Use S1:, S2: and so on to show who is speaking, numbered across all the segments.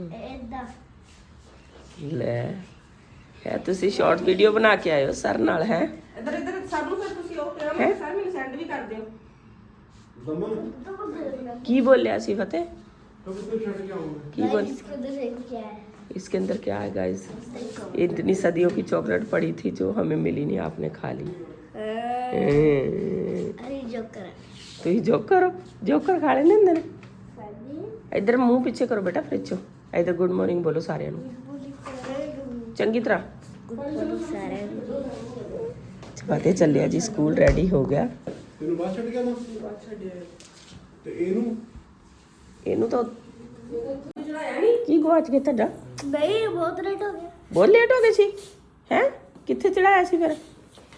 S1: ਇਦਾਂ
S2: ਲੈ ਇਹ ਤੁਸੀਂ ਸ਼ਾਰਟ ਵੀਡੀਓ ਬਣਾ ਕੇ ਆਏ ਹੋ ਸਰ ਨਾਲ ਹੈ
S3: ਇੱਧਰ ਇੱਧਰ ਸਭ ਨੂੰ ਫਿਰ ਤੁਸੀਂ ਉਹ ਕਿਹਾ ਮੈਂ ਸਰ ਮੈਨੂੰ ਸੈਂਡ ਵੀ ਕਰ ਦਿਓ
S2: ਕੀ ਬੋਲਿਆ ਸੀ ਫਤਿਹ की बोल
S1: इसको देखो क्या है
S2: इसके अंदर क्या है गाइस इतनी सदियों की चॉकलेट पड़ी थी जो हमें मिली नहीं आपने खा ली
S1: अरे जोकर है
S2: ਤੁਸੀਂ ਜੋਕਰ ਜੋਕਰ ਖਾ ਲੈਂਦੇ ਹੁੰਦੇ ਨੇ ਇੱਧਰ ਮੂੰਹ ਇਧਰ ਗੁੱਡ ਮਾਰਨਿੰਗ ਬੋਲੋ ਸਾਰਿਆਂ ਨੂੰ। ਚੰਗੀ ਤਰ੍ਹਾਂ। ਗੁੱਡ ਚੱਲਿਆ ਜੀ ਸਕੂਲ ਰੈਡੀ ਹੋ ਗਿਆ।
S4: ਇਹਨੂੰ ਬਾਹਰ ਛੱਡ ਗਿਆ ਤੇ ਇਹਨੂੰ?
S2: ਇਹਨੂੰ ਤਾਂ ਕੀ ਗਵਾਚ ਗਿਆ ਤੁਹਾਡਾ?
S1: ਬਈ ਬਹੁਤ ਲੇਟ ਹੋ ਗਿਆ।
S2: ਬਹੁਤ ਲੇਟ ਹੋ ਗਏ ਸੀ? ਹੈ? ਕਿੱਥੇ ਚੜਾਇਆ ਸੀ ਫਿਰ?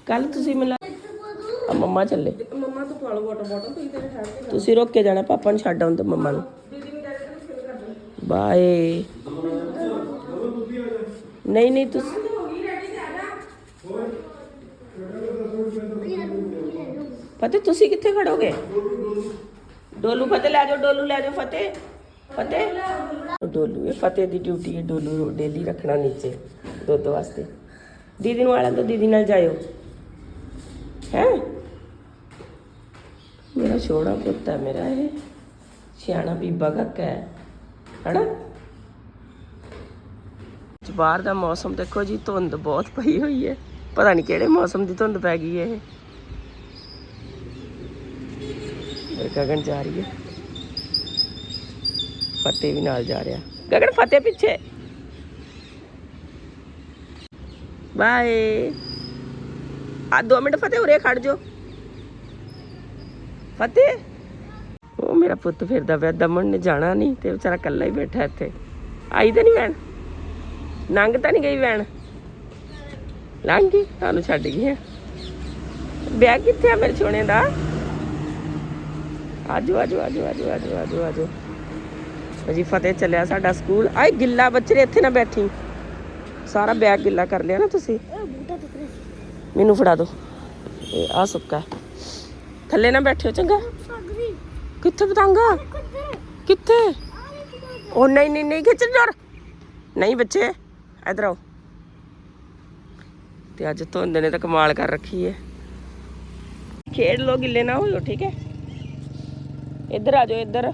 S2: ਕੱਲ ਤੁਸੀਂ ਮਿਲਾ ਆ ਚੱਲੇ।
S3: ਮੰਮਾ ਤੋਂ ਪਾ ਵਾਟਰ ਬੋਟਲ ਤੁਸੀਂ ਤੇਰੇ ਠਹਿਰ
S2: ਤੁਸੀਂ ਰੋਕ ਕੇ ਜਾਣਾ ਪਾਪਾ ਨੂੰ ਛੱਡ ਆਉਂਦੇ ਮੰਮਾ ਨੂੰ। ਬਾਏ। ਨਹੀਂ ਨਹੀਂ, ਤੁਸੀਂ ਫਤਿਹ, ਤੁਸੀਂ ਕਿੱਥੇ ਖੜੋਗੇ? ਡੋਲੂ ਫਤਿਹ, ਲੈ ਜਾਓ, ਡੋਲੂ, ਲੈ ਜਾਓ ਫਤਿਹ। ਫਤਿਹ? ਡੋਲੂ ਇਹ ਫਤਿਹ ਦੀ ਡਿਊਟੀ ਹੈ ਡੋਲੂ ਡੇਲੀ ਰੱਖਣਾ ਨੀਚੇ, ਦੁੱਧ ਵਾਸਤੇ। ਦੀਦੀ ਨੂੰ ਆਲਾਂ ਤੋਂ ਦੀਦੀ ਨਾਲ ਜਾਇਓ। ਹੈ? ਮੇਰਾ ਛੋੜਾ ਪੁੱਤ ਹੈ ਮੇਰਾ ਇਹ। ਸਿਆਣਾ ਬੀਬਾ ਕਾਕਾ ਹੈ। ਹਨਾ? ਬਾਹਰ ਦਾ ਮੌਸਮ ਦੇਖੋ ਜੀ, ਧੁੰਦ ਬਹੁਤ ਪਈ ਹੋਈ ਹੈ। ਪਤਾ ਨਹੀਂ ਕਿਹੜੇ ਮੌਸਮ ਦੀ ਧੁੰਦ ਪੈ ਗਈ ਹੈ ਇਹ। ਗਗਨ ਜਾ ਰਹੀ ਹੈ। ਫਤਿਹ ਵੀ ਨਾਲ ਜਾ ਰਿਹਾ। ਗਗਨ, ਫਤਿਹ ਪਿੱਛੇ। ਬਾਏ। ਆ ਦੋ ਮਿੰਟ ਫਤਿਹ ਉਰੇ ਖੜ ਜੋ ਫਤਿਹ? ਮੇਰਾ ਪੁੱਤ ਫਿਰਦਾ ਪਿਆ, ਦਮਨ ਨੇ ਜਾਣਾ ਨਹੀਂ ਤੇ ਵਿਚਾਰਾ ਇਕੱਲਾ ਹੀ ਬੈਠਾ ਇੱਥੇ। ਆਈ ਤਾਂ ਨਹੀਂ ਵੈਣ ਲੰਘ ਤਾਂ ਨਹੀਂ ਗਈ ਵੈਣ ਲੰਘ ਤੁਹਾਨੂੰ ਛੱਡ ਗਈ ਹੈ। ਬੈਗ ਕਿੱਥੇ ਆ ਮੇਰੇ ਛੋਣੇ ਦਾ? ਆਜੋ ਆਜੋ ਆਜੋ ਆਜੋ ਆਜੋ ਆਜੋ ਆਜੋ। ਅਜੀ ਫਤਿਹ ਚੱਲਿਆ ਸਾਡਾ ਸਕੂਲ। ਆਏ ਗਿੱਲਾ ਬੱਚੇ ਇੱਥੇ ਨਾ ਬੈਠੀ। ਸਾਰਾ ਬੈਗ ਗਿੱਲਾ ਕਰ ਲਿਆ ਨਾ ਤੁਸੀਂ। ਮੈਨੂੰ ਫੜਾ ਦਿਓ। ਇਹ ਆ ਸੁੱਕਾ। ਥੱਲੇ ਨਾ ਬੈਠਿਓ ਚੰਗਾ। ਕਿੱਥੇ
S1: ਬਤਾਂਗਾ
S2: ਕਿੱਥੇ? ਉਹ ਨਹੀਂ ਨਹੀਂ ਨਹੀਂ ਖਿੱਚ ਡਰ। ਨਹੀਂ ਬੱਚੇ ਇਧਰ ਆਓ। ਤੇ ਅੱਜ ਧੁੰਦ ਨੇ ਤਾਂ ਕਮਾਲ ਕਰ ਰੱਖੀ ਹੈ ਖੇਡ ਲੋ ਗਿੱਲੇ ਨਾ ਹੋਇਓ ਠੀਕ ਹੈ ਇੱਧਰ ਆ ਜਾਓ ਇੱਧਰ।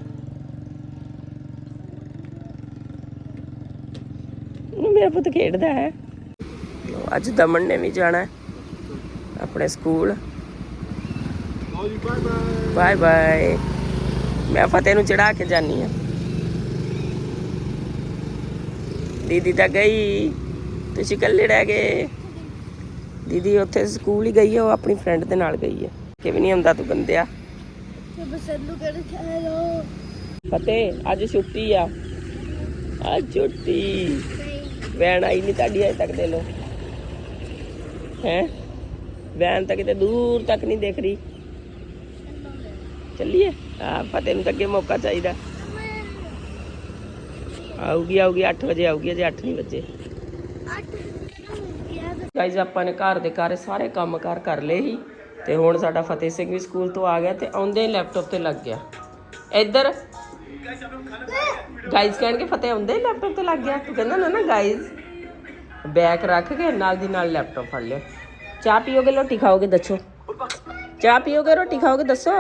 S2: ਮੇਰਾ ਪੁੱਤ ਖੇਡਦਾ ਹੈ। ਅੱਜ ਦਮਨ ਨੇ ਵੀ ਜਾਣਾ ਆਪਣੇ ਸਕੂਲ।
S4: ਬਾਏ ਬਾਏ
S2: ਮੈਂ ਫਤਿਹ ਨੂੰ ਚੜਾ ਕੇ ਜਾਨੀ ਆ ਦੀਦੀ ਤਾਂ ਗਈ। ਤੁਸੀਂ ਇਕੱਲੇ ਰਹਿ ਗਏ। ਦੀਦੀ ਉੱਥੇ ਸਕੂਲ ਹੀ ਗਈ ਆ ਉਹ ਆਪਣੀ ਫਰੈਂਡ ਦੇ ਨਾਲ ਗਈ ਆ। ਕਿ ਵੀ ਨਹੀਂ ਹੁੰਦਾ ਤੂੰ ਬੰਦਿਆ ਫਤਿਹ ਅੱਜ ਛੁੱਟੀ ਆ। ਅੱਜ ਛੁੱਟੀ। ਵੈਣ ਆਈ ਨਹੀਂ ਤੁਹਾਡੀ ਅਜੇ ਤੱਕ ਦੇ ਲੋ। ਹੈ? ਵੈਨ ਤਾਂ ਕਿਤੇ ਦੂਰ ਤੱਕ ਨਹੀਂ ਦੇਖ ਰਹੀ। ਚੱਲੀਏ। ਆ ਫਤਿਹ ਨੂੰ ਤਾਂ ਅੱਗੇ ਮੌਕਾ ਚਾਹੀਦਾ। ਆਊਗੀ ਆਊਗੀ 8 ਵਜੇ ਆਊਗੀ, ਅਜੇ 8 ਨਹੀਂ ਵਜੇ। ਗਾਇਜ਼ ਆਪਾਂ ਨੇ ਘਰ ਦੇ ਘਰ ਸਾਰੇ ਕੰਮ ਕਾਰ ਕਰ ਲਏ ਸੀ। ਤੇ ਹੁਣ ਸਾਡਾ ਫਤਿਹ ਸਿੰਘ ਵੀ ਸਕੂਲ ਤੋਂ ਆ ਗਿਆ ਤੇ ਆਉਂਦੇ ਹੀ ਲੈਪਟਾਪ ਤੇ ਲੱਗ ਗਿਆ। ਇੱਧਰ ਗਾਇਜ਼ ਕਹਿਣਗੇ, ਫਤਿਹ, ਆਉਂਦੇ ਹੀ ਲੈਪਟਾਪ ਤੇ ਲੱਗ ਗਿਆ? ਤੂੰ ਕਹਿੰਦਾ, ਨਾ ਨਾ ਗਾਇਜ਼ ਬੈਕ ਰੱਖ ਕੇ ਨਾਲ ਦੀ ਨਾਲ ਲੈਪਟਾਪ ਫੜ ਲਿਆ। ਚਾਹ ਪੀਓਗੇ, ਰੋਟੀ ਖਾਓਗੇ, ਦੱਸੋ। ਚਾਹ ਪੀਓਗੇ, ਰੋਟੀ ਖਾਓਗੇ, ਦੱਸੋ।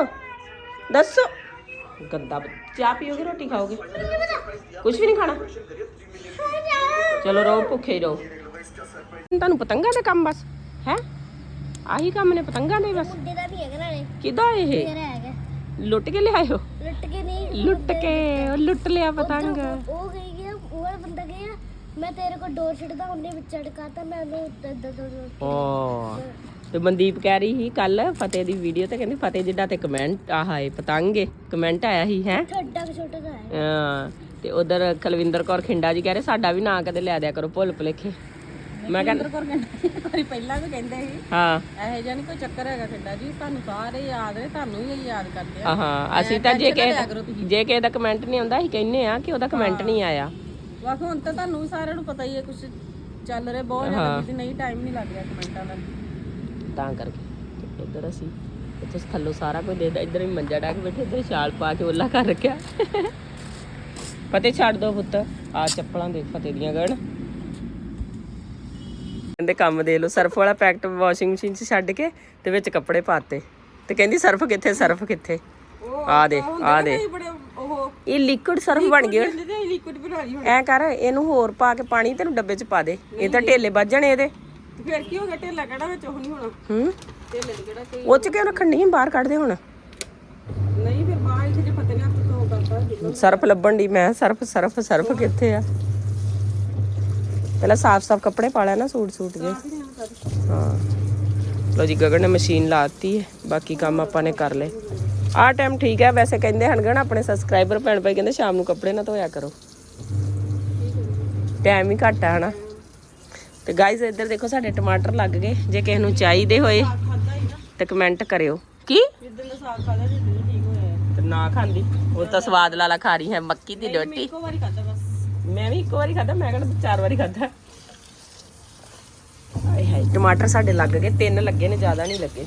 S2: ਦੱਸੋ। ਗੰਦਾ ਚਾਹ ਪੀਓਗੇ ਰੋਟੀ ਖਾਓਗੇ? ਕੁਝ ਵੀ ਨਹੀਂ ਖਾਣਾ? ਚਲੋ ਰਹੋ ਭੁੱਖੇ ਹੀ ਰਹੋ। ਤੁਹਾਨੂੰ ਪਤੰਗਾਂ ਦਾ ਕੰਮ ਬਸ ਹੈ? ਆਹੀ ਕੰਮ ਨੇ ਪਤੰਗਾਂ ਦੇ ਬਸ। ਕਿਦਾ ਇਹ? ਲੁੱਟ ਕੇ ਲਿਆਇਓ?
S1: ਲੁੱਟ ਕੇ ਨਹੀਂ
S2: ਲੁੱਟ ਕੇ ਉਹ ਲੁੱਟ ਲਿਆ ਪਤੰਗ।
S1: ਉਹ ਗਈ ਗਿਆ ਉਹ ਬੰਦਾ ਗਿਆ ਮੈਂ ਤੇਰੇ ਕੋਲ ਡੋਰ ਛੱਡਦਾ ਉਹਨੇ ਵਿੱਚ ਅੜਕਾਤਾ ਮੈਂ ਉਹਨੂੰ ਇੱਦਾਂ- ਇੱਦਾਂ-
S2: ਇੱਦਾਂ- ਇੱਦਾਂ- ਤੇ ਮਨਦੀਪ ਕਹਿ ਰਹੀ ਸੀ ਕੱਲ ਫਤਿਹ ਦੀ ਵੀਡੀਓ ਤੇ ਕਹਿੰਦੀ ਫਤਿਹ ਜਿੱਡਾ ਤੇ ਕਮੈਂਟ ਹੈ ਪਤੰਗੇ ਕਮੈਂਟ ਆਇਆ ਸੀ ਹੈ?
S1: ਛੱਡਾ ਛੋਟਾ ਜਿਹਾ ਹੈ
S2: ਤੇ ਉਧਰ ਕੁਲਵਿੰਦਰ ਕੌਰ ਖਿੰਡਾ ਜੀ ਕਹਿ ਰਹੇ ਸਾਡਾ ਵੀ ਨਾਂ ਕਦੇ ਲੈ ਦਿਆ ਕਰੋ ਭੁੱਲ ਭੁਲੇਖੇ। ਮੈਂ ਕਹਿੰਦਾ
S3: ਕਰ ਵਾਰੀ ਪਹਿਲਾਂ ਵੀ ਕਹਿੰਦੇ ਸੀ।
S2: ਹਾਂ।
S3: ਇਹੋ ਜਿਹਾ ਨਹੀਂ ਕੋਈ ਚੱਕਰ ਹੈਗਾ ਖਿੰਡਾ ਜੀ ਤੁਹਾਨੂੰ ਸਾਰੇ ਯਾਦ ਨੇ ਤੁਹਾਨੂੰ ਵੀ ਯਾਦ ਕਰਦੇ ਆ।
S2: ਹਾਂ, ਹਾਂ ਅਸੀਂ ਤਾਂ ਜੇ ਕਿਸੇ ਜੇ ਕਿਸੇ ਦਾ ਕਮੈਂਟ ਨਹੀਂ ਆਉਂਦਾ ਅਸੀਂ ਕਹਿੰਨੇ ਆ ਕਿ ਉਹਦਾ ਕਮੈਂਟ ਨਹੀਂ ਆਇਆ।
S3: ਵਾਹ ਹੁਣ ਤਾਂ ਤੁਹਾਨੂੰ ਵੀ ਸਾਰਿਆਂ ਨੂੰ ਪਤਾ ਹੀ ਹੈ ਕੁਝ ਚੱਲ ਰਿਹਾ ਬਹੁਤ ਜ਼ਿਆਦਾ ਬਿਜ਼ੀ ਨਹੀਂ ਟਾਈਮ ਨਹੀਂ ਲੱਗ ਰਿਹਾ ਕਮੈਂਟਾਂ ਦਾ।
S2: ਤਾਂ ਕਰਕੇ। ਤੇ ਇੱਧਰ ਅਸੀਂ ਇੱਥੇ ਥੱਲੋਂ ਸਾਰਾ ਕੁਝ ਦੇ ਇੱਧਰ ਵੀ ਮੰਜਾ ਡਾ ਕੇ ਬੈਠੇ ਇੱਧਰ ਛਾਲ ਪਾ ਕੇ ਓਲਾ ਕਰ ਰੱਖਿਆ। ਫਤਿਹ ਛੱਡ ਦੋ ਪੁੱਤ ਆ ਚੱਪਲਾਂ ਦੇਖ ਫਤਿਹ ਦੀਆਂ ਗਣ ਕਹਿੰਦੇ ਕੰਮ ਦੇ ਲੋ ਸਰਫ ਵਾਲਾ ਪੈਕਟ ਵਾਸ਼ਿੰਗ ਮਸ਼ੀਨ 'ਚ ਛੱਡ ਕੇ ਤੇ ਵਿੱਚ ਕੱਪੜੇ ਪਾਤੇ। ਤੇ ਕਹਿੰਦੀ ਸਰਫ ਕਿੱਥੇ ਸਰਫ ਕਿੱਥੇ? ਆ ਦੇ ਆ ਦੇ। ਇਹ ਲਿਕੁਇਡ ਸਰਫ ਬਣ ਗਿਆ ਐ ਕਰ ਇਹਨੂੰ ਹੋਰ ਪਾ ਕੇ ਪਾਣੀ ਤੈਨੂੰ ਡੱਬੇ 'ਚ ਪਾ ਦੇ। ਇਹ ਤਾਂ ਢੇਲੇ ਵੱਜ ਜਾਣੇ ਇਹਦੇ।
S3: ਤੇ ਫਿਰ ਕੀ ਹੋ ਗਿਆ? ਢੇਲਾ ਕਿਹੜਾ ਵਿੱਚ? ਉਹ ਨਹੀਂ ਹੋਣਾ।
S2: ਹੂੰ?
S3: ਢੇਲੇ ਤੇ ਕਿਹੜਾ ਕੋਈ
S2: ਉਹ 'ਚ ਕਿਉਂ ਰੱਖਣ ਨਹੀਂ ਬਾਹਰ ਕੱਢ ਦੇ ਹੁਣ।
S3: ਨਹੀਂ ਫਿਰ ਬਾਹਰ ਇੱਥੇ ਜੇ ਪਤਾ ਨਹੀਂ ਹੱਥ ਤੋਂ ਕਰਦਾ
S2: ਸਰਫ ਲੱਭਣ ਦੀ ਮੈਂ ਸਰਫ ਸਰਫ ਸਰਫ ਕਿੱਥੇ ਆ? ਪਹਿਲਾਂ ਸਾਫ਼ ਸਾਫ਼ ਕੱਪੜੇ ਪਾ ਲੈ ਨਾ ਸੂਟ ਸੂਟ ਜੇ। ਹਾਂ ਲੋ ਜੀ ਗਗਨ ਨੇ ਮਸ਼ੀਨ ਲਾਤੀ ਹੈ ਬਾਕੀ ਕੰਮ ਆਪਾਂ ਨੇ ਕਰ ਲਏ। ਆਹ ਟਾਈਮ ਠੀਕ ਹੈ ਵੈਸੇ ਕਹਿੰਦੇ ਹਨ ਗਣ ਆਪਣੇ ਸਬਸਕ੍ਰਾਈਬਰ ਭੈਣ ਭਾਈ ਕਹਿੰਦੇ ਸ਼ਾਮ ਨੂੰ ਕੱਪੜੇ ਨਾ ਧੋਇਆ ਕਰੋ। ਟਾਈਮ ਹੀ ਘੱਟ ਹੈ ਹਨਾ? ਤੇ ਗਾਇਜ਼ ਇੱਧਰ ਦੇਖੋ ਸਾਡੇ ਟਮਾਟਰ ਲੱਗ ਗਏ। ਜੇ ਕਿਸੇ ਨੂੰ ਚਾਹੀਦੇ ਹੋਏ ਤੇ ਕਮੈਂਟ ਕਰਿਓ। ਕੀ?
S3: ਜਿੱਦਣ ਦਾ ਸਾਗ ਖਾਦਾ ਜਿੱਦਣ ਦਾ ਠੀਕ ਹੋਇਆ।
S2: ਤੇ ਨਾ ਖਾਂਦੀ। ਉਹ ਤਾਂ ਸਵਾਦ ਲਾਲਾ ਖਾ ਰਹੀ ਹੈ ਮੱਕੀ ਦੀ ਰੋਟੀ।
S3: ਇੱਕੋ ਵਾਰੀ ਖਾਦਾ ਬਸ।
S2: ਮੈਂ ਵੀ ਇੱਕ ਵਾਰੀ ਖਾਦਾ ਮੈਂ ਕਹਿੰਦਾ ਚਾਰ ਵਾਰੀ ਖਾਦਾ ਹਾਏ ਹਾਏ ਟਮਾਟਰ ਸਾਡੇ ਲੱਗ ਗਏ ਤਿੰਨ ਲੱਗੇ ਨੇ ਜ਼ਿਆਦਾ ਨਹੀਂ ਲੱਗੇ।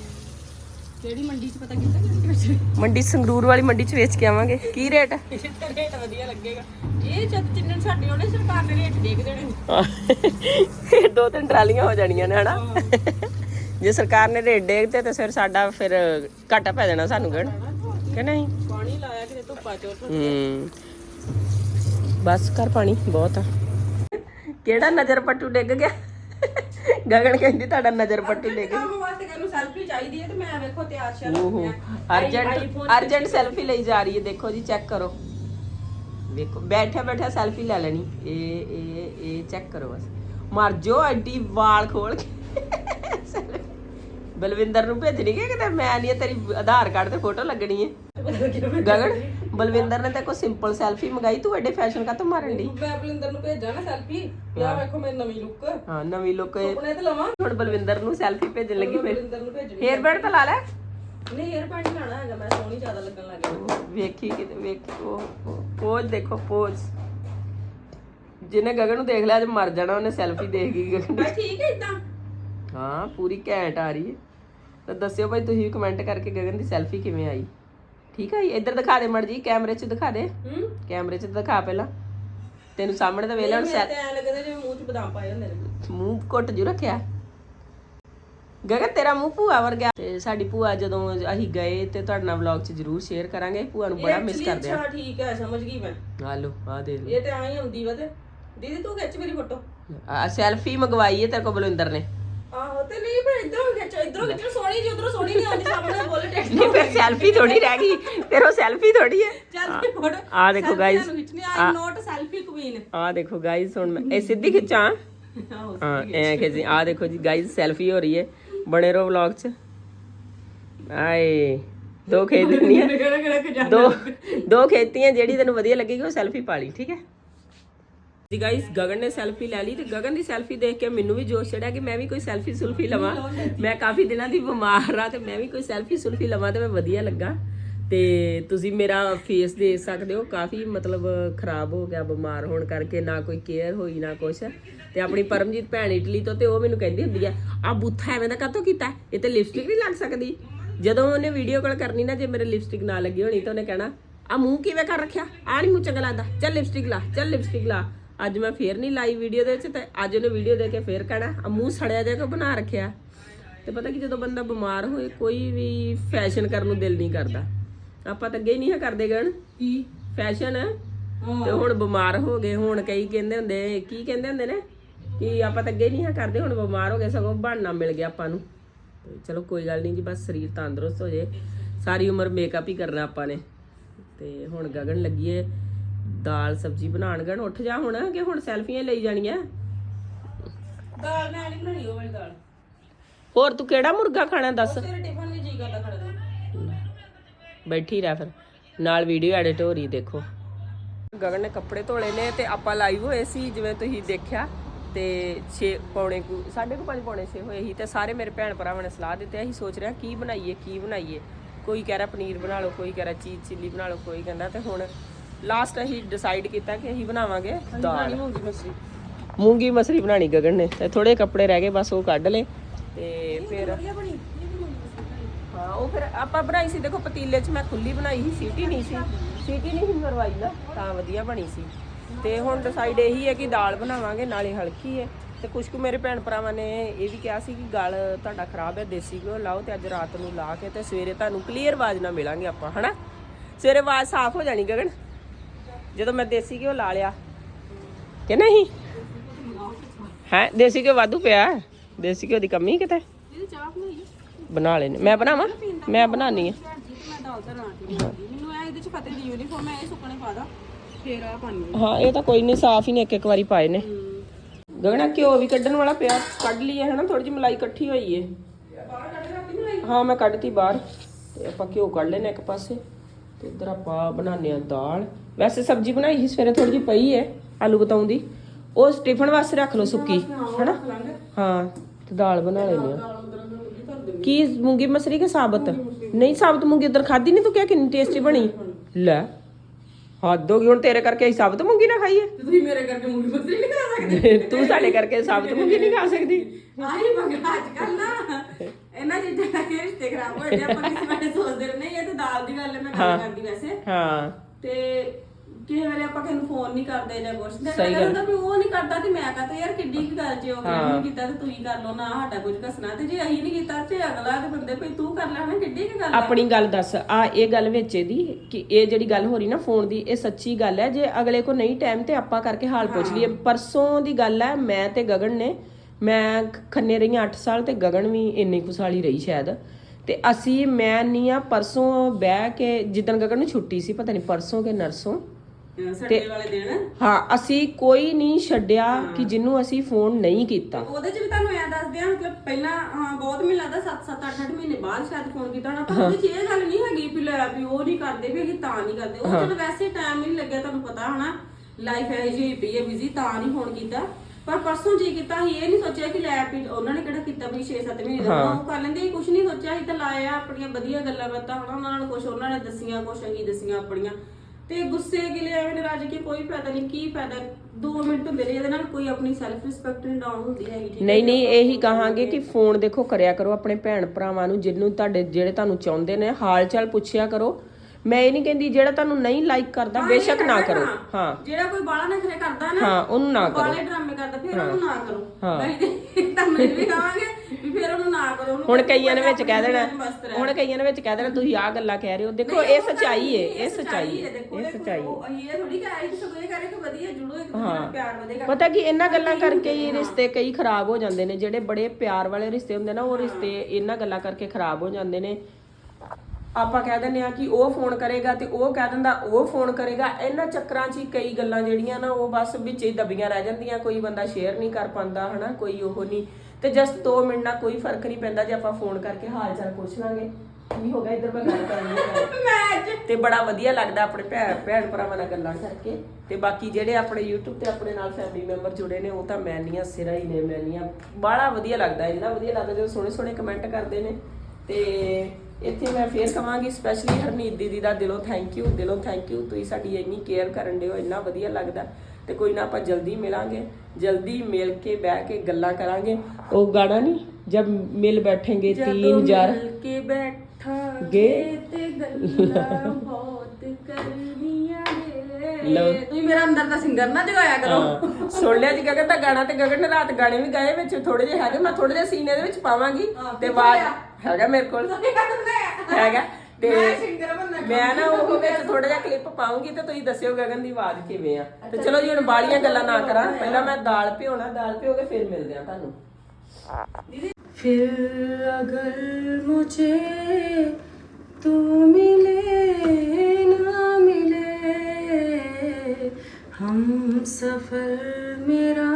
S3: ਕਿਹੜੀ ਮੰਡੀ 'ਚ ਪਤਾ ਕੀਤਾ ਕਿ
S2: ਮੰਡੀ ਸੰਗਰੂਰ ਵਾਲੀ ਮੰਡੀ 'ਚ ਵੇਚ ਕੇ ਆਵਾਂਗੇ। ਕੀ ਰੇਟ?
S3: ਰੇਟ ਵਧੀਆ ਲੱਗੇਗਾ। ਇਹ ਜਦ ਚਿੰਨਣ ਸਾਡੇ ਉਹਨੇ ਸਰਕਾਰ ਨੇ ਰੇਟ ਦੇਖ ਦੇਣੇ
S2: ਦੋ ਤਿੰਨ ਟਰਾਲੀਆਂ ਹੋ ਜਾਣੀਆਂ ਨੇ ਹਨਾ? ਜੇ ਸਰਕਾਰ ਨੇ ਰੇਟ ਦੇਖਤੇ ਤੇ ਫਿਰ ਸਾਡਾ ਫਿਰ ਘਾਟਾ ਪੈ ਜਾਣਾ ਸਾਨੂੰ ਗਣ। ਕਿ ਨਹੀਂ?
S3: ਪਾਣੀ ਲਾਇਆ ਕਿਤੇ ਧੁੱਪਾ ਚੋਰ
S2: ਹੂੰ। ਬਸ ਕਰ ਪਾਣੀ ਬਹੁਤ ਆ। ਕਿਹੜਾ ਨਜ਼ਰ ਪੱਟੂ ਡਿੱਗ ਗਿਆ? ਗਗਨ ਕਹਿੰਦੀ ਤੁਹਾਡਾ ਨਜ਼ਰ ਪੱਟੂ ਡਿੱਗ ਗਿਆ
S3: ਕੰਮ ਵਾਸਤੇ ਕਹਿੰਨੂੰ ਸੈਲਫੀ ਚਾਹੀਦੀ ਹੈ ਤੇ ਮੈਂ ਵੇਖੋ ਤਿਆਰ ਸ਼ਿਆਰ ਹੋ।
S2: ਓਹੋ
S3: ਗਿਆ
S2: ਅਰਜੈਂਟ ਅਰਜੈਂਟ ਸੈਲਫੀ ਲਈ ਜਾ ਰਹੀ ਹੈ ਦੇਖੋ ਜੀ ਚੈੱਕ ਕਰੋ। ਵੇਖੋ ਬੈਠਿਆ ਬੈਠਿਆ ਸੈਲਫੀ ਲੈ ਲੈਣੀ। ਇਹ ਇਹ ਇਹ ਚੈੱਕ ਕਰੋ ਬਸ। ਮਰ ਜੋ ਐਡੀ ਵਾਲ ਖੋਲ ਕੇ। ਬਲਵਿੰਦਰ ਨੂੰ ਭੇਜਣੀ ਕਿ ਕਿਤੇ? ਮੈਂ ਨਹੀਂ ਤੇਰੀ ਆਧਾਰ ਕਾਰਡ ਤੇ ਫੋਟੋ ਲੱਗਣੀ ਹੈ। ਗਗਨ? ਬਲਵਿੰਦਰ ਨੇ ਤੇ ਕੋ ਸਿੰਪਲ ਸੈਲਫੀ ਮੰਗਾਈ ਤੂੰ ਐਡੇ ਫੈਸ਼ਨ ਕਾ ਮਾਰਨ ਦੀ
S3: ਮੈਂ ਬਲਿੰਦਰ ਨੂੰ ਭੇਜਾਂ ਨਾ ਸੈਲਫੀ ਆ ਵੇਖੋ ਮੇਰੀ ਨਵੀਂ ਲੁੱਕ
S2: ਹਾਂ ਨਵੀਂ ਲੋਕ
S3: ਆਪਣੇ ਤੇ ਲਵਾਂ।
S2: ਹੁਣ ਬਲਵਿੰਦਰ ਨੂੰ ਸੈਲਫੀ ਭੇਜਣ ਲੱਗੀ ਫਿਰ।
S3: ਬਲਿੰਦਰ ਨੂੰ ਭੇਜਣੀ
S2: ਹੇਅਰ ਬੈਂਡ ਤਾਂ ਲਾ ਲੈ।
S3: ਨਹੀਂ ਹੇਅਰ ਬੈਂਡ ਲਾਣਾ ਹੈਗਾ ਮੈਂ ਸੋਹਣੀ ਜ਼ਿਆਦਾ ਲੱਗਣ ਲੱਗ ਗਈ।
S2: ਵੇਖੀ ਕਿਤੇ ਵੇਖੀ ਉਹ ਉਹ ਪੋਜ਼ ਦੇਖੋ ਪੋਜ਼ ਜਿਹਨੇ ਗਗਨ ਨੂੰ ਦੇਖ ਲਿਆ ਅੱਜ ਮਰ ਜਾਣਾ ਉਹਨੇ ਸੈਲਫੀ ਦੇਖ ਗਈ ਗਗਨ।
S3: ਮੈਂ ਠੀਕ ਹੈ ਇਦਾਂ
S2: ਹਾਂ ਪੂਰੀ ਘੈਂਟ ਆ ਰਹੀ ਹੈ। ਤਾਂ ਦੱਸਿਓ ਭਾਈ ਤੁਸੀਂ ਕਮੈਂਟ ਕਰਕੇ ਗਗਨ ਦੀ ਸੈਲਫੀ ਕਿਵੇਂ ਆਈ? ਠੀਕ ਹੈ ਇੱਧਰ ਦਿਖਾ ਦੇ ਮੜ ਜੀ ਕੈਮਰੇ 'ਚ ਦਿਖਾ ਦੇ।
S3: ਹੂੰ?
S2: ਕੈਮਰੇ 'ਚ ਦਿਖਾ ਪਹਿਲਾਂ। ਤੈਨੂੰ ਸਾਹਮਣੇ ਤਾਂ ਵੇਲਾ ਹੁਣ
S3: ਮੈਂ ਤੇ ਐ ਲੱਗਦਾ ਜਿਵੇਂ ਮੂੰਹ 'ਚ ਬਦਾਮ ਪਾਏ ਹੁੰਦੇ ਨੇ।
S2: ਮੂੰਹ ਘੁੱਟ ਜੂ ਰੱਖਿਆ। ਗਗਨ ਤੇਰਾ ਮੂੰਹ ਭੂਆ ਵਰਗਾ। ਤੇ ਸਾਡੀ ਭੂਆ ਜਦੋਂ ਅਸੀਂ ਗਏ ਤੇ ਤੁਹਾਡੇ ਨਾਲ ਵਲੌਗ 'ਚ ਜ਼ਰੂਰ ਸ਼ੇਅਰ ਕਰਾਂਗੇ। ਭੂਆ ਨੂੰ ਬੜਾ ਮਿਸ ਕਰਦੇ ਆ।
S3: ਅੱਛਾ ਠੀਕ ਹੈ ਸਮਝ ਗਈ ਮੈਂ।
S2: ਹਾਲੋ ਆ ਦੇ ਲਓ।
S3: ਇਹ ਤੇ ਆਈ ਹੁੰਦੀ ਵਾ ਤੇ। ਦੀਦੀ ਤੂੰ ਖਿੱਚ ਮੇਰੀ ਫੋਟੋ
S2: ਆ ਸੈਲਫੀ ਮੰਗਵਾਈ ਹੈ ਤੇਰੇ ਕੋਲ ਬਲਵਿੰਦਰ ਨੇ।
S3: ਆਹੋ ਤੇ ਨਹੀਂ ਪਰ ਇਧਰੋਂ ਖਿੱਚ ਇਧਰੋਂ ਖਿੱਚ ਸੋਹਣੀ ਜੀ ਉਧਰੋਂ ਸੋਹਣੀ ਨਹੀਂ ਆਉਂਦੀ ਸਾਹਮਣੇ ਬੋਲ ਟੈਕਸ
S2: ਨਹੀਂ ਫਿਰ ਸੈਲਫੀ ਥੋੜੀ ਰਹਿ ਗਈ ਫਿਰ ਉਹ ਸੈਲਫੀ ਥੋੜੀ ਹੈ।
S3: ਚੱਲ ਵੀ ਫੋਟੋ
S2: ਆ ਦੇਖੋ ਗਾਇਸ
S3: ਖਿੱਚਣੀ ਆਈ ਨੋਟ ਸੈਲਫੀ ਕੁਈਨ
S2: ਆ ਦੇਖੋ ਗਾਇਸ ਹੁਣ ਮੈਂ ਇਹ ਸਿੱਧੀ ਖਿੱਚਾਂ।
S3: ਆਹੋ
S2: ਹਾਂ ਐ ਖਿੱਚੀ। ਆ ਦੇਖੋ ਜੀ ਗਾਇਸ ਸੈਲਫੀ ਹੋ ਰਹੀ ਹੈ ਬਣੇ ਰਹੋ ਵਲੌਗ 'ਚ। ਆਏ ਦੋ ਦੋ ਦੋ ਖੇਤੀਆਂ ਜਿਹੜੀ ਤੈਨੂੰ ਵਧੀਆ ਲੱਗੇਗੀ ਉਹ ਸੈਲਫੀ ਪਾ ਲਈ ਠੀਕ ਹੈ? ਜੀ ਗਾਇਸ ਗਗਨ ਨੇ ਸੈਲਫੀ ਲੈ ਲਈ ਤੇ ਗਗਨ ਦੀ ਸੈਲਫੀ ਦੇਖ ਕੇ ਮੈਨੂੰ ਵੀ ਜੋਸ਼ ਚੜਿਆ ਕਿ ਮੈਂ ਵੀ ਕੋਈ ਸੈਲਫੀ ਸੁਲਫੀ ਲਵਾਂ। ਮੈਂ ਕਾਫੀ ਦਿਨਾਂ ਦੀ ਬਿਮਾਰ ਆ ਤੇ ਮੈਂ ਵੀ ਕੋਈ ਸੈਲਫੀ ਸੁਲਫੀ ਲਵਾਂ ਤੇ ਮੈਂ ਵਧੀਆ ਲੱਗਾ। ਤੇ ਤੁਸੀਂ ਮੇਰਾ ਫੇਸ ਦੇਖ ਸਕਦੇ ਹੋ, ਕਾਫੀ ਮਤਲਬ ਖਰਾਬ ਹੋ ਗਿਆ, ਬਿਮਾਰ ਹੋਣ ਕਰਕੇ ਨਾ ਕੋਈ ਕੇਅਰ ਹੋਈ, ਨਾ ਕੁਛ। ਤੇ ਆਪਣੀ ਪਰਮਜੀਤ ਭੈਣ ਇਟਲੀ ਤੋਂ ਤੇ ਉਹ ਮੈਨੂੰ ਕਹਿੰਦੀ ਹੁੰਦੀ ਆ ਆ ਬੁੱਥਾ ਐਵੇਂ ਦਾ ਕਾਤੋਂ ਕੀਤਾ? ਇਹ ਤੇ ਲਿਪਸਟਿਕ ਨਹੀਂ ਲੱਗ ਸਕਦੀ। ਜਦੋਂ ਉਹਨੇ ਵੀਡੀਓ ਕਾਲ ਕਰਨੀ ਨਾ, ਜੇ ਮੇਰੇ ਲਿਪਸਟਿਕ ਨਾ ਲੱਗੀ ਹੋਣੀ ਤਾਂ ਉਹਨੇ ਕਹਿਣਾ, ਆ ਮੂੰਹ ਕਿਵੇਂ ਕਰ ਰੱਖਿਆ? ਆ ਨਹੀਂ ਮੂੰਹ ਚੰਗਾ ਲੱਗਦਾ। ਚੱਲ ਲਿਪਸਟਿਕ ਲਾ, ਚੱਲ ਲਿਪਸਟਿਕ ਲਾ। ਅੱਜ ਮੈਂ ਫੇਰ ਨਹੀਂ ਲਾਈ ਵੀਡੀਓ ਦੇ ਵਿੱਚ ਤੇ ਅੱਜ ਉਹਨੇ ਵੀਡੀਓ ਦੇ ਕੇ ਫੇਰ ਕਹਿਣਾ ਆ ਮੂੰਹ ਸੜਿਆ ਜਿਹਾ ਕਿਉਂ ਬਣਾ ਰੱਖਿਆ? ਤੇ ਪਤਾ ਕੀ ਜਦੋਂ ਬੰਦਾ ਬਿਮਾਰ ਹੋਏ ਕੋਈ ਵੀ ਫੈਸ਼ਨ ਕਰਨ ਨੂੰ ਦਿਲ ਨਹੀਂ ਕਰਦਾ। ਆਪਾਂ ਤਾਂ ਅੱਗੇ ਹੀ ਨਹੀਂ ਹੈ ਕਰਦੇ ਗਣ।
S3: ਕੀ?
S2: ਫੈਸ਼ਨ ਤੇ ਹੁਣ ਬਿਮਾਰ ਹੋ ਗਏ ਹੁਣ ਕਈ ਕਹਿੰਦੇ ਹੁੰਦੇ ਕੀ ਕਹਿੰਦੇ ਹੁੰਦੇ ਨੇ? ਕਿ ਆਪਾਂ ਤਾਂ ਅੱਗੇ ਨਹੀਂ ਹੈ ਕਰਦੇ ਹੁਣ ਬਿਮਾਰ ਹੋ ਗਏ ਸਗੋਂ ਬਹਾਨਾ ਮਿਲ ਗਿਆ ਆਪਾਂ ਨੂੰ। ਚਲੋ ਕੋਈ ਗੱਲ ਨਹੀਂ ਜੀ ਬਸ ਸਰੀਰ ਤੰਦਰੁਸਤ ਹੋ ਜੇ। ਸਾਰੀ ਉਮਰ ਮੇਕਅਪ ਹੀ ਕਰਨਾ ਆਪਾਂ ਨੇ। ਤੇ ਹੁਣ ਗਗਨ ਲੱਗੀਏ ਦਾਲ ਸਬਜੀ ਬਣਾਉਣ ਗਣ ਉੱਠ ਜਾ ਹੁਣ ਕਿ ਹੁਣ ਸੈਲਫੀਆਂ ਲਈ ਜਾਣੀਆਂ?
S3: ਦਾਲ ਮੈਂ ਨਹੀਂ ਬਣਾਣੀ ਉਹ ਵਾਲੀ ਦਾਲ।
S2: ਹੋਰ ਤੂੰ ਕਿਹੜਾ ਮੁਰਗਾ ਖਾਣਾ ਦੱਸ?
S3: ਤੇਰੇ ਟਿਫਨ ਨਹੀਂ ਜੀ ਕਰਦਾ ਖਾਣ।
S2: ਬੈਠੀ ਰਹਿ ਫਿਰ ਨਾਲ ਵੀਡੀਓ ਐਡਿਟ ਹੋ ਰਹੀ ਦੇਖੋ। ਗਗਨ ਨੇ ਕੱਪੜੇ ਧੋਲੇ ਨੇ ਤੇ ਆਪਾਂ ਲਾਈਵ ਹੋਏ ਸੀ ਜਿਵੇਂ ਤੁਸੀਂ ਦੇਖਿਆ ਤੇ 6 ਪੌਣੇ ਕੁ ਸਾਢੇ ਕੁ ਪੰਜ ਪੌਣੇ 6 ਹੋਏ ਸੀ ਤੇ ਸਾਰੇ ਮੇਰੇ ਭੈਣ ਭਰਾਵਾਂ ਨੇ ਸਲਾਹ ਦਿੱਤੀ ਅਸੀਂ ਸੋਚ ਰਹੇ ਕੀ ਬਣਾਈਏ ਕੀ ਬਣਾਈਏ। ਕੋਈ ਕਹਿ ਰਿਹਾ ਪਨੀਰ ਬਣਾ ਲਓ ਕੋਈ ਕਹਿ ਰਿਹਾ ਚੀਜ਼ ਚਿੱਲੀ ਬਣਾ ਲਓ ਕੋਈ ਕਹਿੰਦਾ ਤੇ ਹੁਣ ਲਾਸਟ ਅਸੀਂ ਡਿਸਾਈਡ ਕੀਤਾ ਕਿ ਅਸੀਂ ਬਣਾਵਾਂਗੇ ਦਾਲ।
S3: ਮੂੰਗੀ ਮਸਰੀ।
S2: ਮੂੰਗੀ ਮਸਰੀ ਬਣਾਣੀ ਗਗਨ ਨੇ। ਤੇ ਥੋੜੇ ਕੱਪੜੇ ਰਹਿ ਗਏ ਬਸ ਉਹ ਕੱਢ ਲਏ। ਤੇ ਫਿਰ। ਹਾਂ ਉਹ ਫਿਰ ਆਪਾਂ ਬਣਾਈ ਸੀ ਦੇਖੋ ਪਤੀਲੇ 'ਚ ਮੈਂ ਖੁੱਲੀ ਬਣਾਈ ਸੀ ਸੀਟੀ ਨਹੀਂ ਸੀ। ਸੀਟੀ ਨਹੀਂ ਸੀ ਮਰਵਾਈ ਨਾ ਤਾਂ ਵਧੀਆ ਬਣੀ ਸੀ। ਤੇ ਹੁਣ ਡਿਸਾਈਡ ਇਹੀ ਹੈ ਕਿ ਦਾਲ ਬਣਾਵਾਂਗੇ ਨਾਲੇ ਹਲਕੀ ਹੈ। ਤੇ ਕੁਝ ਕੁ ਮੇਰੇ ਭੈਣ ਭਰਾਵਾਂ ਨੇ ਇਹ ਵੀ ਕਿਹਾ ਸੀ ਕਿ ਗਲ ਤੁਹਾਡਾ ਖਰਾਬ ਹੈ ਦੇਸੀ ਘਿਓ ਲਾਓ ਤੇ ਅੱਜ ਰਾਤ ਨੂੰ ਲਾ ਕੇ ਤੇ ਸਵੇਰੇ ਤੁਹਾਨੂੰ ਕਲੀਅਰ ਆਵਾਜ਼ ਨਾਲ ਮਿਲਾਂਗੇ ਆਪਾਂ ਹਨਾ? ਸਵੇਰੇ ਆਵਾਜ਼ ਸਾਫ਼ ਹੋ ਜਾਣੀ ਗਗਨ? ਜਦੋਂ ਮੈਂ ਦੇਸੀ ਘਿਓ ਲਾ ਲਿਆ ਕਿ ਨਹੀਂ? ਹੈ ਦੇਸੀ ਘਿਓ ਵਾਧੂ ਪਿਆ? ਹੈ? ਦੇਸੀ ਘਿਓ ਦੀ ਕਮੀ ਕਿਤੇ?
S3: ਇਹ ਚਾਹ ਬਣਾਈ
S2: ਬਣਾ ਲੈਣੇ ਮੈਂ ਬਣਾਵਾਂ? ਮੈਂ ਬਣਾਉਣੀ ਆ।
S3: ਜੀ ਤੇ ਮੈਂ ਦਾਲ ਧਰਾਂ ਕੇ ਬਣਾਉਂਦੀ। ਮੈਨੂੰ ਐ ਇਹਦੇ ਚ ਫਤਿਹ ਦੀ ਯੂਨੀਫਾਰਮ ਐ ਇਹ ਸੁੱਕਣੇ ਪਾ ਦਾਂ ਫੇਰ ਆ ਪਾਣੀ
S2: ਹਾਂ ਇਹ ਤਾਂ ਕੋਈ ਨਹੀਂ ਸਾਫ਼ ਹੀ ਨੇ ਇੱਕ ਇੱਕ ਵਾਰੀ ਪਾਏ ਨੇ। ਗਗਨਾ ਘਿਓ ਵੀ ਕੱਢਣ ਵਾਲਾ ਪਿਆ ਕੱਢ ਲਈਏ ਹਨਾ ਥੋੜੀ ਜਿਹੀ ਮਲਾਈ ਇਕੱਠੀ ਹੋਈ ਏ। ਹਾਂ ਮੈਂ ਕੱਢਤੀ ਬਾਹਰ। ਤੇ ਆਪਾਂ ਘਿਓ ਕੱਢ ਲੈਣਾ ਇੱਕ ਪਾਸੇ ਤੇ ਇਧਰ ਆਪਾਂ ਬਣਾਉਂਦੇ ਆ ਦਾਲ। ਵੈਸੇ ਸਬਜ਼ੀ ਬਣਾਈ ਸੀ ਸਵੇਰੇ ਥੋੜੀ ਜਿਹੀ ਪਈ ਏ ਆਲੂ ਬਤਾਉਂ ਦੀ। ਉਹ ਟਿਫਨ ਵਾਸਤੇ ਰੱਖ ਲਓ ਸੁੱਕੀ ਹਨਾ? ਹਾਂ ਤੇ ਦਾਲ ਬਣਾ ਲੈਣੀ ਆ ਕੀ ਮੂੰਗੀ ਮਸਰੀ ਕੇ ਸਾਬਤ? ਨਹੀਂ ਸਾਬਤ ਮੂੰਗੀ ਉਧਰ ਖਾਦੀ ਨਹੀਂ ਤੂੰ ਕਿਹਾ ਕਿੰਨੀ ਟੇਸਟੀ ਬਣੀ? ਲੈ ਹੱਦ ਹੋ ਗਈ ਹੁਣ ਤੇਰੇ ਕਰਕੇ ਅਸੀਂ ਸਾਬਤ ਮੂੰਗੀ ਨਾ ਖਾਈਏ।
S3: ਤੁਸੀਂ ਮੇਰੇ ਕਰਕੇ ਮੂੰਗੀ ਮਸਰੀ ਨਹੀਂ ਖਾ ਸਕਦੇ?
S2: ਤੂੰ ਸਾਡੇ ਕਰਕੇ ਸਾਬਤ ਮੂੰਗੀ ਨਹੀਂ ਖਾ ਸਕਦੀ।
S3: ਆਹੀ ਮੰਗਾ ਅੱਜ ਕੱਲ ਨਾ। ਇਹਨਾਂ ਚੀਜ਼ਾਂ ਦਾ ਕਿ ਰਿਸ਼ਤੇ ਖਰਾਬ ਜੇ ਆਪਾਂ ਕਿਸੇ ਬਾਰੇ ਸੋਚਦੇ ਨਹੀਂ ਇਹ ਤਾਂ ਦਾਲ ਦੀ ਗੱਲ ਹੈ ਮੈਂ ਗੱਲ ਕਰਦੀ ਵੈਸੇ।
S2: ਹਾਂ।
S3: ਤੇ ਕਿਸੇ ਵੇਲੇ ਆਪਾਂ ਕਿਸੇ ਨੂੰ ਫੋਨ ਨਹੀਂ ਕਰਦੇ ਜਾਂ ਕੁਛ ਤੇ
S2: ਸਹੀ ਗੱਲ।
S3: ਕਹਿੰਦਾ ਵੀ ਉਹ ਨਹੀਂ ਕਰਦਾ ਤੇ ਮੈਂ ਕਹਤਾ ਯਾਰ ਕਿੱਡੀ ਕੀ ਗੱਲ ਜੇ ਉਹ ਨਹੀਂ ਕੀਤਾ ਤੇ ਤੂੰ ਹੀ ਕਰ ਲੋ ਨਾ ਸਾਡਾ ਕੁਝ ਘਸਣਾ ਤੇ ਜੇ ਅਸੀਂ ਨਹੀਂ ਕੀਤਾ ਤੇ ਅਗਲਾ ਤੇ ਬੰਦੇ ਭਈ ਤੂੰ ਕਰ ਲੈ ਕਿੱਡੀ ਕੀ ਗੱਲ ਹੈ
S2: ਆਪਣੀ ਗੱਲ ਦੱਸ ਆ ਇਹ ਗੱਲ ਵਿੱਚ ਇਹਦੀ ਕਿ ਇਹ ਜਿਹੜੀ ਗੱਲ ਹੋ ਰਹੀ ਨਾ ਫੋਨ ਦੀ ਇਹ ਸੱਚੀ ਗੱਲ ਹੈ ਜੇ ਅਗਲੇ ਕੋ ਨਹੀਂ ਟਾਈਮ ਤੇ ਆਪਾਂ ਕਰਕੇ ਹਾਲ ਪੁੱਛ ਲਈਏ। ਪਰਸੋਂ ਦੀ ਗੱਲ ਹੈ ਮੈਂ ਤੇ ਗਗਨ ਨੇ ਮੈਂ ਖੰਨੇ ਰਹੀ 8 ਸਾਲ ਤੇ ਗਗਨ ਵੀ ਇੰਨੇ ਕੁ ਸਾਲ ਹੀ ਰਹੀ ਸ਼ਾਇਦ। ਤੇ ਅਸੀਂ ਮੈਂ ਨਹੀਂ ਆ ਪਰਸੋਂ ਬਹਿ ਕੇ ਜਿੱਦਣ ਗਗਨ ਨੂੰ ਛੁੱਟੀ ਸੀ ਪਤਾ ਨਹੀਂ ਪਰਸੋਂ ਕੇ ਨਰਸੋਂ
S3: ਸੰਡੇ ਵਾਲੇ ਦਿਨ?
S2: ਹਾਂ ਅਸੀਂ ਕੋਈ ਨਹੀਂ ਛੱਡਿਆ ਕਿ ਜਿਹਨੂੰ ਅਸੀਂ ਫੋਨ ਨਹੀਂ ਕੀਤਾ।
S3: ਉਹਦੇ ਚ ਵੀ ਤੁਹਾਨੂੰ ਐ ਦੱਸਦੇ ਆ ਮਤਲਬ ਪਹਿਲਾਂ ਹਾਂ ਬਹੁਤ ਮੈਨੂੰ ਲੱਗਦਾ 7-7 8-8 ਮਹੀਨੇ ਬਾਅਦ ਸ਼ਾਇਦ ਫੋਨ ਕੀਤਾ ਹੋਣਾ ਪਰ ਉਹਦੇ ਚ ਇਹ ਗੱਲ ਨਹੀਂ ਹੈਗੀ ਵੀ ਲੈ ਵੀ ਉਹ ਨਹੀਂ ਕਰਦੇ ਵੀ ਅਸੀਂ ਤਾਂ ਨਹੀਂ ਕਰਦੇ। ਉਹ ਚਲੋ ਵੈਸੇ ਟਾਈਮ ਨਹੀਂ ਲੱਗਿਆ ਤੁਹਾਨੂੰ ਪਤਾ ਹੋਣਾ ਲਾਈਫ ਹੈ ਜੀ ਪਈ ਹੈ ਬਿਜ਼ੀ ਤਾਂ ਨਹੀਂ ਫੋਨ ਕੀਤਾ। ਪਰ ਪਰਸੋਂ ਜੀ ਕੀਤਾ ਸੀ ਇਹ ਨਹੀਂ ਸੋਚਿਆ ਕਿ ਲੈ ਵੀ ਉਹਨਾਂ ਨੇ ਕਿਹੜਾ ਕੀਤਾ ਵੀ 6-7 ਮਹੀਨੇ ਦਾ ਉਹ ਕਰ ਲੈਂਦੇ ਕੁਝ ਨਹੀਂ ਸੋਚਿਆ ਸੀ ਤਾਂ ਲਾਇਆ ਆਪਣੀਆਂ ਵਧੀਆ ਗੱਲਾਂ ਬਾਤਾਂ ਹਨਾ ਉਹਨਾਂ ਨਾਲ ਕੁਝ ਉਹਨਾਂ ਨੇ ਦੱਸੀਆਂ ਕੁਝ ਅਸੀਂ ਦੱਸੀਆਂ ਆਪਣੀਆਂ। ਤੇ ਗੁੱਸੇ ਗਿਲੇ ਐਵੇਂ ਨਾਰਾਜ਼ ਕੀ ਕੋਈ ਫਾਇਦਾ ਨਹੀਂ ਕੀ ਫਾਇਦਾ? 2 ਮਿੰਟ ਹੁੰਦੇ ਨੇ ਇਹਦੇ ਨਾਲ ਕੋਈ ਆਪਣੀ ਸੈਲਫ ਰਿਸਪੈਕਟ ਨਹੀਂ ਡਾਊਨ ਹੁੰਦੀ ਹੈਗੀ ਠੀਕ
S2: ਨਹੀਂ ਨਹੀਂ ਇਹੀ ਕਹਾਂਗੇ ਕਿ ਫੋਨ ਦੇਖੋ ਕਰਿਆ ਕਰੋ ਆਪਣੇ ਭੈਣ ਭਰਾਵਾਂ ਨੂੰ ਜਿਹਨੂੰ ਤੁਹਾਡੇ ਜਿਹੜੇ ਤੁਹਾਨੂੰ ਚਾਹੁੰਦੇ ਨੇ ਹਾਲ ਚਾਲ ਪੁੱਛਿਆ ਕਰੋ ਮੈਂ ਇਹ ਨਹੀਂ ਕਹਿੰਦੀ ਜਿਹੜਾ ਤੁਹਾਨੂੰ ਨਹੀਂ ਲਾਈਕ ਕਰਦਾ ਬੇਸ਼ੱਕ ਨਾ ਕਰੋ। ਹਾਂ।
S3: ਜਿਹੜਾ ਕੋਈ ਬਾਲਾ ਨਖਰੇ ਕਰਦਾ ਨਾ
S2: ਹਾਂ ਉਹਨੂੰ ਨਾ ਕਰੋ
S3: ਬਾਲੇ ਡਰਾਮੇ ਕਰਦਾ ਫਿਰ ਉਹਨੂੰ ਨਾ ਕਰੋ। ਨਹੀਂ ਤੇ ਇਹ ਵੀ ਕਹਾਂਗੇ ਵੀ ਫਿਰ ਉਹਨੂੰ ਨਾ ਕਰੋ ਉਹਨੂੰ
S2: ਹੁਣ ਕਈਆਂ ਨੇ ਵਿੱਚ ਕਹਿ ਦੇਣਾ ਹੁਣ ਕਈਆਂ ਨੇ ਵਿੱਚ ਕਹਿ ਦੇਣਾ ਤੁਸੀਂ ਆਹ ਗੱਲਾਂ ਕਹਿ ਰਹੇ ਹੋ। ਦੇਖੋ ਇਹ ਸੱਚਾਈ ਹੈ ਇਹ ਸੱਚਾਈ ਹੈ। ਇਹ ਸੱਚਾਈ ਹੈ।
S3: ਇਹ ਥੋੜੀ ਕਿ ਆਈ ਸਭ ਇਹ ਕਰੇ ਕਿ ਵਧੀਆ ਜੁੜੋ ਇੱਕ ਦੂਜੇ ਨਾਲ ਪਿਆਰ ਵਧੇਗਾ
S2: ਪਤਾ ਕਿ ਇਹਨਾਂ ਗੱਲਾਂ ਕਰਕੇ ਹੀ। ਰਿਸ਼ਤੇ ਕਈ ਖਰਾਬ ਹੋ ਜਾਂਦੇ ਨੇ ਜਿਹੜੇ ਬੜੇ ਪਿਆਰ ਵਾਲੇ ਰਿਸ਼ਤੇ ਹੁੰਦੇ ਨਾ ਉਹ ਰਿਸ਼ਤੇ ਇਹਨਾਂ ਗੱਲਾਂ ਕਰਕੇ ਖਰਾਬ ਹੋ ਜਾਂਦੇ ਨੇ। ਆਪਾਂ ਕਹਿ ਦਿੰਦੇ ਆ ਕਿ ਉਹ ਫੋਨ ਕਰੇਗਾ ਤੇ ਉਹ ਕਹਿ ਦਿੰਦਾ ਉਹ ਫੋਨ ਕਰੇਗਾ। ਇਹਨਾਂ ਚੱਕਰਾਂ 'ਚ ਹੀ ਕਈ ਗੱਲਾਂ ਜਿਹੜੀਆਂ ਨਾ ਉਹ ਬਸ ਵਿੱਚ ਹੀ ਦਬੀਆਂ ਰਹਿ ਜਾਂਦੀਆਂ। ਕੋਈ ਬੰਦਾ ਸ਼ੇਅਰ ਨਹੀਂ ਕਰ ਪਾਉਂਦਾ ਹਨਾ? ਕੋਈ ਉਹ ਨਹੀਂ। ਤੇ ਜਸਟ 2 ਮਿੰਟ ਨਾਲ ਕੋਈ ਫ਼ਰਕ ਨਹੀਂ ਪੈਂਦਾ ਜੇ ਆਪਾਂ ਫੋਨ ਕਰਕੇ ਹਾਲ ਚਾਲ ਪੁੱਛ ਲਾਂਗੇ। ਕੀ ਹੋ ਗਿਆ? ਇੱਧਰ ਮੈਂ ਗੱਲ ਕਰਨ ਦੀ ਤੇ ਬੜਾ ਵਧੀਆ ਲੱਗਦਾ ਆਪਣੇ ਭੈਣ ਭੈਣ ਭਰਾਵਾਂ ਨਾਲ ਗੱਲਾਂ ਕਰਕੇ। ਤੇ ਬਾਕੀ ਜਿਹੜੇ ਆਪਣੇ YouTube ਤੇ ਆਪਣੇ ਨਾਲ ਫੈਮਿਲੀ ਮੈਂਬਰ ਜੁੜੇ ਨੇ ਉਹ ਤਾਂ ਮੈਨੀਆਂ ਸਿਰਾ ਹੀ ਨੇ ਮੈਨੀਆਂ। ਬੜਾ ਵਧੀਆ ਲੱਗਦਾ ਇੰਨਾ ਵਧੀਆ ਲੱਗਦਾ ਜਦੋਂ ਸੋਹਣੇ ਸੋਹਣੇ ਕਮੈਂਟ ਕਰਦੇ ਨੇ। ਤੇ ਇੱਥੇ ਮੈਂ ਫੇਰ ਕਹਾਂਗੀ ਸਪੈਸ਼ਲੀ ਹਰਮੀਤ ਦੀਦੀ ਦਾ ਦਿਲੋਂ ਥੈਂਕ ਯੂ ਦਿਲੋਂ ਥੈਂਕ ਯੂ ਤੁਸੀਂ ਸਾਡੀ ਇੰਨੀ ਕੇਅਰ ਕਰਨ ਦੇ ਹੋ ਇੰਨਾ ਵਧੀਆ ਲੱਗਦਾ। ਤੇ ਕੋਈ ਨਾ ਆਪਾਂ ਜਲਦੀ ਮਿਲਾਂਗੇ ਜਲਦੀ ਮਿਲ ਕੇ ਬਹਿ ਕੇ ਗੱਲਾਂ ਕਰਾਂਗੇ। ਉਹ ਗਾਣਾ ਨਹੀਂ ਜਦ ਮਿਲ ਬੈਠੇਗੇ 3000
S3: ਮਿਲ ਕੇ ਬੈਠਾਂਗੇ ਤੇ ਗੱਲਾਂ ਬਹੁਤ ਕਰਨੀ
S2: ਲਓ।
S3: ਤੁਸੀਂ ਮੇਰਾ ਅੰਦਰ ਦਾ ਸਿੰਗਰ ਨਾ ਜਗਾਇਆ ਕਰੋ
S2: ਹਾਂ, ਸੁਣ ਲਿਆ ਜੀ ਗਗਨ ਦਾ ਗਾਣਾ ਤੇ ਗਗਨ ਨੇ ਰਾਤ ਗਾਣੇ ਵੀ ਗਾਏ ਵਿੱਚ ਥੋੜੇ ਜਿਹੇ ਹੈਗੇ ਮੈਂ ਥੋੜੇ ਜਿਹੇ ਸੀਨੇ ਦੇ ਵਿੱਚ ਪਾਵਾਂਗੀ ਤੇ ਬਾਅਦ ਹੈਗਾ ਮੇਰੇ ਕੋਲ ਹੈਗਾ ਤੇ
S3: ਮੈਂ ਸਿੰਗਰ ਬੰਦਾ
S2: ਮੈਂ ਨਾ ਉਹ ਵਿੱਚ ਥੋੜਾ ਜਿਹਾ ਕਲਿੱਪ ਪਾਉਂਗੀ ਤੇ ਤੁਸੀਂ ਦੱਸਿਓ ਗਗਨ ਦੀ ਆਵਾਜ਼ ਕਿਵੇਂ ਆ ਤੇ ਚਲੋ ਜੀ ਹੁਣ ਬਾਲੀਆਂ ਗੱਲਾਂ ਨਾ ਕਰਾਂ ਪਹਿਲਾਂ ਮੈਂ ਦਾਲ ਭਿਉਣਾ ਦਾਲ ਭਿਓ ਕੇ ਫਿਰ ਮਿਲਦੇ ਆ ਤੁਹਾਨੂੰ
S3: फिर अगर मुझे तू मिले ना मिले हम सफर मेरा